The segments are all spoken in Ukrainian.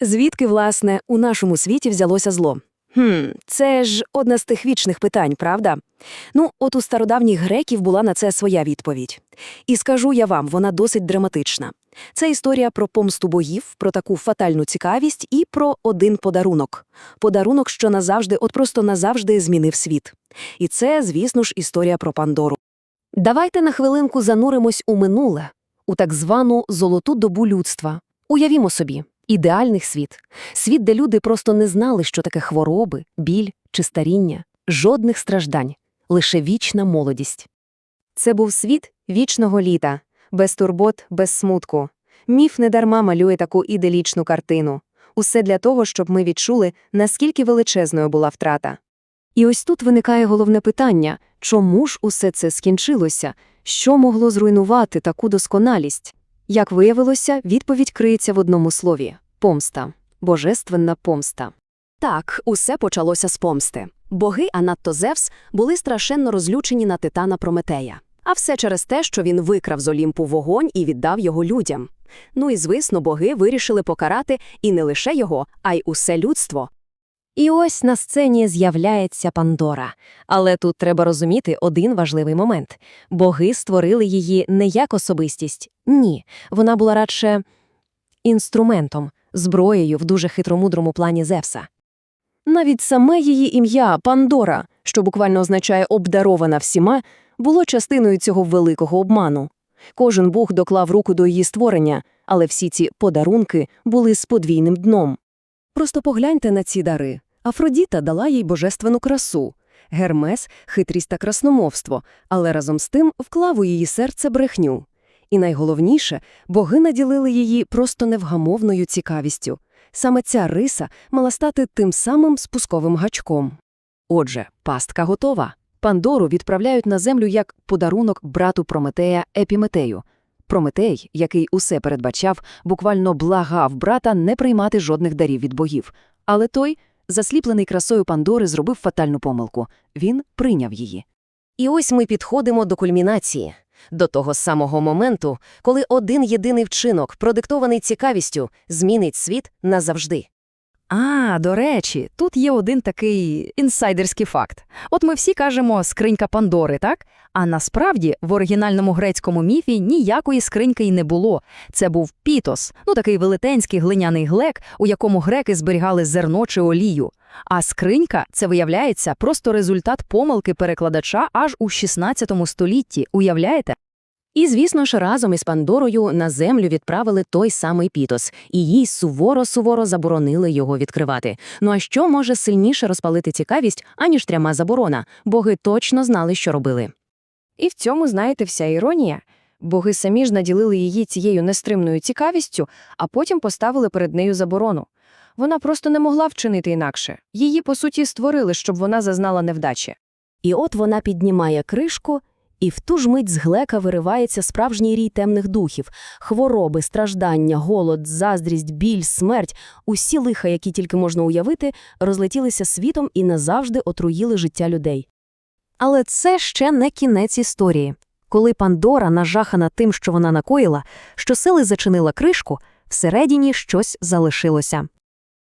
Звідки, власне, у нашому світі взялося зло? Хм, це ж одне з тих вічних питань, правда? Ну, от у стародавніх греків була на це своя відповідь. І скажу я вам, вона досить драматична. Це історія про помсту богів, про таку фатальну цікавість і про один подарунок. Подарунок, що назавжди, от просто назавжди змінив світ. І це, звісно ж, історія про Пандору. Давайте на хвилинку зануримось у минуле, у так звану золоту добу людства. Уявімо собі, ідеальний світ. Світ, де люди просто не знали, що таке хвороби, біль чи старіння, жодних страждань, лише вічна молодість. Це був світ вічного літа, без турбот, без смутку. Міф недарма малює таку іделічну картину. Усе для того, щоб ми відчули, наскільки величезною була втрата. І ось тут виникає головне питання чому ж усе це скінчилося? Що могло зруйнувати таку досконалість? Як виявилося, відповідь криється в одному слові помста, божественна помста. Так, усе почалося з помсти. Боги, а надто Зевс, були страшенно розлючені на титана Прометея. А все через те, що він викрав з Олімпу вогонь і віддав його людям. Ну і, звісно, боги вирішили покарати і не лише його, а й усе людство. І ось на сцені з'являється Пандора. Але тут треба розуміти один важливий момент. Боги створили її не як особистість. Ні, вона була радше інструментом, зброєю в дуже хитромудрому плані Зевса. Навіть саме її ім'я Пандора, що буквально означає обдарована всіма, було частиною цього великого обману. Кожен бог доклав руку до її створення, але всі ці подарунки були з подвійним дном. Просто погляньте на ці дари. Афродіта дала їй божественну красу, Гермес – хитрість та красномовство, але разом з тим вклав у її серце брехню. І найголовніше, боги наділили її просто невгамовною цікавістю. Саме ця риса мала стати тим самим спусковим гачком. Отже, пастка готова. Пандору відправляють на землю як подарунок брату Прометея Епіметею. Прометей, який усе передбачав, буквально благав брата не приймати жодних дарів від богів. Але той, засліплений красою Пандори, зробив фатальну помилку. Він прийняв її. І ось ми підходимо до кульмінації. До того самого моменту, коли один єдиний вчинок, продиктований цікавістю, змінить світ назавжди. А, до речі, тут є один такий інсайдерський факт. От ми всі кажемо скринька Пандори, так? А насправді в оригінальному грецькому міфі ніякої скриньки й не було. Це був пітос, ну такий велетенський глиняний глек, у якому греки зберігали зерно чи олію. А скринька це виявляється просто результат помилки перекладача аж у 16 столітті. Уявляєте? І, звісно ж, разом із Пандорою на землю відправили той самий пітос, і їй суворо-суворо заборонили його відкривати. Ну а що може сильніше розпалити цікавість, аніж тряма заборона? Боги точно знали, що робили. І в цьому, знаєте, вся іронія. Боги самі ж наділили її цією нестримною цікавістю, а потім поставили перед нею заборону. Вона просто не могла вчинити інакше. Її, по суті, створили, щоб вона зазнала невдачі. І от вона піднімає кришку, і в ту ж мить з глека виривається справжній рій темних духів, хвороби, страждання, голод, заздрість, біль, смерть, усі лиха, які тільки можна уявити, розлетілися світом і назавжди отруїли життя людей. Але це ще не кінець історії. Коли Пандора, нажахана тим, що вона накоїла, щосили зачинила кришку, всередині щось залишилося.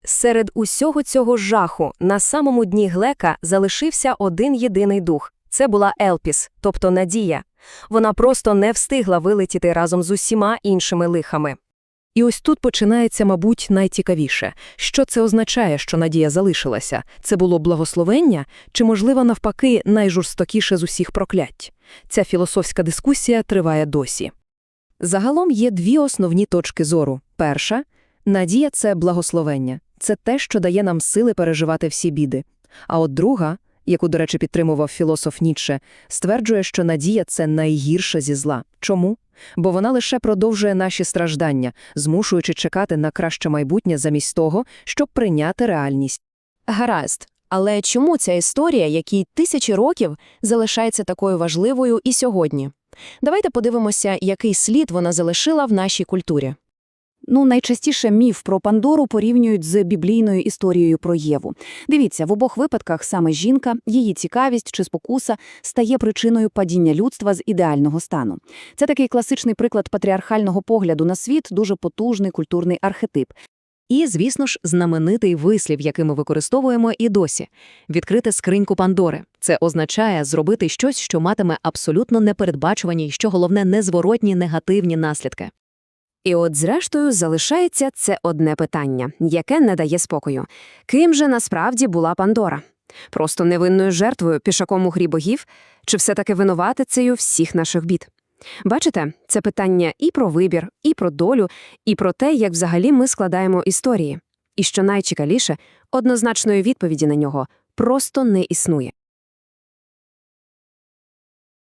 Серед усього цього жаху на самому дні глека залишився один єдиний дух. Це була Елпіс, тобто Надія. Вона просто не встигла вилетіти разом з усіма іншими лихами. І ось тут починається, мабуть, найцікавіше. Що це означає, що надія залишилася? Це було благословення чи, можливо, навпаки, найжорстокіше з усіх проклять? Ця філософська дискусія триває досі. Загалом є дві основні точки зору. Перша – надія – це благословення. Це те, що дає нам сили переживати всі біди. А от друга, яку, до речі, підтримував філософ Ніцше, стверджує, що надія – це найгірша зі зла. Чому? Бо вона лише продовжує наші страждання, змушуючи чекати на краще майбутнє замість того, щоб прийняти реальність. Гаразд. Але чому ця історія, якій тисячі років, залишається такою важливою і сьогодні? Давайте подивимося, який слід вона залишила в нашій культурі. Ну, найчастіше міф про Пандору порівнюють з біблійною історією про Єву. Дивіться, в обох випадках саме жінка, її цікавість чи спокуса стає причиною падіння людства з ідеального стану. Це такий класичний приклад патріархального погляду на світ, дуже потужний культурний архетип. І, звісно ж, знаменитий вислів, який ми використовуємо і досі – відкрити скриньку Пандори. Це означає зробити щось, що матиме абсолютно непередбачувані і, що головне, незворотні негативні наслідки. І от, зрештою, залишається це одне питання, яке не дає спокою. Ким же насправді була Пандора? Просто невинною жертвою, пішаком у грі богів? Чи все-таки винуватицею всіх наших бід? Бачите, це питання і про вибір, і про долю, і про те, як взагалі ми складаємо історії. І що найцікавіше, однозначної відповіді на нього просто не існує.